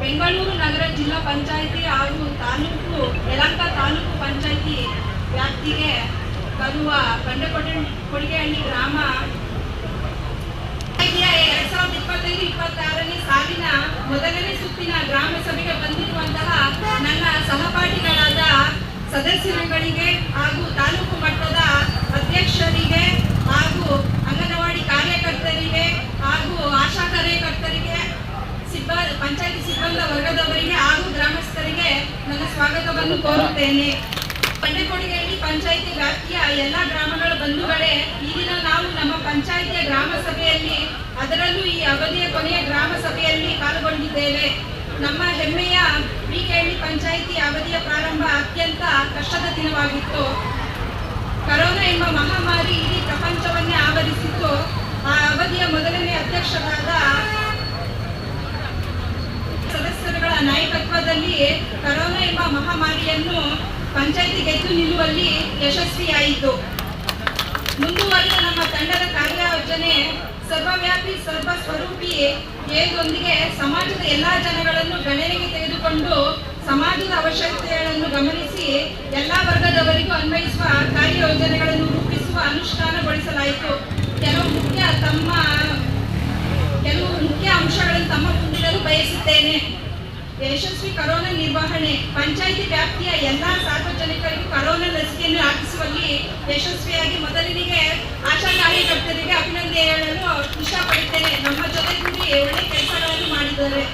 ಬೆಂಗಳೂರು ನಗರ ಜಿಲ್ಲಾ ಪಂಚಾಯಿತಿ ಹಾಗೂ ತಾಲೂಕು, ಯಲಂಕ ತಾಲೂಕು ಪಂಚಾಯಿತಿ ವ್ಯಾಪ್ತಿಗೆ ಬರುವ ಬಂಡೆಕೊಡ ಕೊಡಿಗೆಹಳ್ಳಿ ಗ್ರಾಮ ಎರಡ್ ಸಾವಿರದ ಇಪ್ಪತ್ತೈದು, ಇಪ್ಪತ್ತಾರನೇ ಸಾಲಿನ ಮೊದಲನೇ ಸುತ್ತಿನ ಗ್ರಾಮ ಸಭೆಗೆ ಬಂದಿರುವಂತಹ ನನ್ನ ಸಹಪಾಠಿಗಳಾದ ಸದಸ್ಯರುಗಳಿಗೆ ಹಾಗೂ ತಾಲೂಕು ಮಟ್ಟದ ಅಧ್ಯಕ್ಷರಿಗೆ ಹಾಗೂ ಅಂಗನವಾಡಿ ಕಾರ್ಯಕರ್ತರಿಗೆ ಹಾಗೂ ಆಶಾ ಕಾರ್ಯಕರ್ತರಿಗೆ ಸಿಬ್ಬ ಪಂಚಾಯತಿ ಸಿಬ್ಬಂದ ವರ್ಗದವರಿಗೆ ಹಾಗೂ ಗ್ರಾಮಸ್ಥರಿಗೆ ನನ್ನ ಸ್ವಾಗತವನ್ನು ಕೋರುತ್ತೇನೆ. ಬಂಡೆಕೊಡಿಗೆಯಲ್ಲಿ ಪಂಚಾಯಿತಿ ವ್ಯಾಪ್ತಿಯ ಎಲ್ಲ ಗ್ರಾಮಗಳ ಬಂಧುಗಳೇ, ಈ ದಿನ ನಾವು ನಮ್ಮ ಪಂಚಾಯಿತಿಯ ಗ್ರಾಮ ಸಭೆಯಲ್ಲಿ, ಅದರಲ್ಲೂ ಈ ಅವಧಿಯ ಕೊನೆಯ ಗ್ರಾಮ ಸಭೆಯಲ್ಲಿ ಪಾಲ್ಗೊಂಡಿದ್ದೇವೆ. ನಮ್ಮ ಹೆಮ್ಮೆಯ ಬಿಕೆಹಳ್ಳಿ ಪಂಚಾಯಿತಿ ಅವಧಿಯ ಪ್ರಾರಂಭ ಅತ್ಯಂತ ಕಷ್ಟದ ದಿನವಾಗಿತ್ತು. ನಾಯಕತ್ವದಲ್ಲಿ ಕರೋನಾ ಎಂಬ ಮಹಾಮಾರಿಯನ್ನು ಪಂಚಾಯಿತಿ ಗೆದ್ದು ನಿಲ್ಲುವಲ್ಲಿ ಯಶಸ್ವಿಯಾಯಿತು. ಮುಂದುವರೆದ ನಮ್ಮ ತಂಡದ ಕಾರ್ಯಯೋಜನೆ ಸರ್ವವ್ಯಾಪಿ, ಸರ್ವ ಸ್ವರೂಪಿ ಏದೊಂದಿಗೆ ಸಮಾಜದ ಎಲ್ಲಾ ಜನಗಳನ್ನು ಗಣನೆಗೆ ತೆಗೆದುಕೊಂಡು ಸಮಾಜದ ಅವಶ್ಯಕತೆಗಳನ್ನು ಗಮನಿಸಿ ಎಲ್ಲಾ ವರ್ಗದವರಿಗೂ ಅನ್ವಯಿಸುವ ಕಾರ್ಯಯೋಜನೆಗಳನ್ನು ರೂಪಿಸುವ ಅನುಷ್ಠಾನಗೊಳಿಸಲಾಯಿತು. ಕೆಲವು ಮುಖ್ಯ ತಮ್ಮ, ಕೆಲವು ಮುಖ್ಯ ಅಂಶಗಳನ್ನು ತಮ್ಮ ಮುಂದಿಡಲು ಬಯಸುತ್ತೇನೆ. ಯಶಸ್ವಿ ಕರೋನಾ ನಿರ್ವಹಣೆ, ಪಂಚಾಯಿತಿ ವ್ಯಾಪ್ತಿಯ ಎಲ್ಲಾ ಸಾರ್ವಜನಿಕರಿಗೂ ಕರೋನಾ ಲಸಿಕೆಯನ್ನು ಹಾಕಿಸುವಲ್ಲಿ ಯಶಸ್ವಿಯಾಗಿ ಮೊದಲಿಗೆ ಆಶಾ ಕಾರ್ಯಕರ್ತರಿಗೆ ಅಭಿನಂದನೆ ಹೇಳಲು ಇಷ್ಟಪಡುತ್ತೇನೆ. ನಮ್ಮ ಜೊತೆಗೂಡಿ ಒಳ್ಳೆ ಕೆಲಸಗಳನ್ನು ಮಾಡಿದ್ದಾರೆ.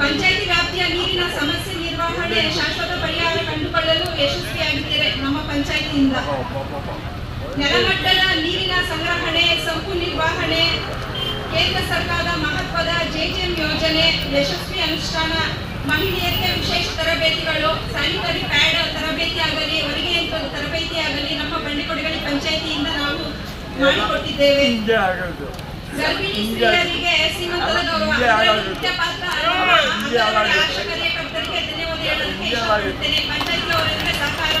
ಪಂಚಾಯಿತಿ ವ್ಯಾಪ್ತಿಯ ನೀರಿನ ಸಮಸ್ಯೆ ನಿರ್ವಹಣೆ ಶಾಶ್ವತ ಪರಿಹಾರ ಕಂಡುಕೊಳ್ಳಲು ಯಶಸ್ವಿಯಾಗಿದ್ದೇವೆ ನಮ್ಮ ಪಂಚಾಯಿತಿಯಿಂದ. ನೆಲಮಟ್ಟದ ನೀರಿನ ಸಂಗ್ರಹಣೆ ಸೊಪ್ಪು ನಿರ್ವಹಣೆ ಕೇಂದ್ರ ಸರ್ಕಾರದ ಮಹತ್ವದ ಜೆಜಿಎಂ ಯೋಜನೆ ಯಶಸ್ವಿ ಅನುಷ್ಠಾನ ಮಹಿಳೆಯರಿಗೆ ವಿಶೇಷ ತರಬೇತಿಗಳು ಸ್ಯಾನಿಟರಿ ಪ್ಯಾಡ್ ತರಬೇತಿ ಆಗಲಿ ಹೊರಗೆ ಯಂತ್ರದ ತರಬೇತಿ ಆಗಲಿ ನಮ್ಮ ಬಂಡೆಕೊಡಿಗಳಿ ಪಂಚಾಯಿತಿಯಿಂದ ನಾವು ಮಾಡಿಕೊಟ್ಟಿದ್ದೇವೆ. ಗರ್ಭಿಣಿ ಸ್ತ್ರೀಯರಿಗೆ ಸೀಮಂತದ ಗೌರವ. ಮುಖ್ಯ ಪಾತ್ರ. ಆಶಾ ಕಾರ್ಯಕರ್ತರಿಗೆ ಧನ್ಯವಾದ ಹೇಳಲಿಕ್ಕೆ ಇಷ್ಟಪಡುತ್ತೇನೆ ಪಂಚಾಯತಿ ಅವರಿಂದ ಸಹಕಾರ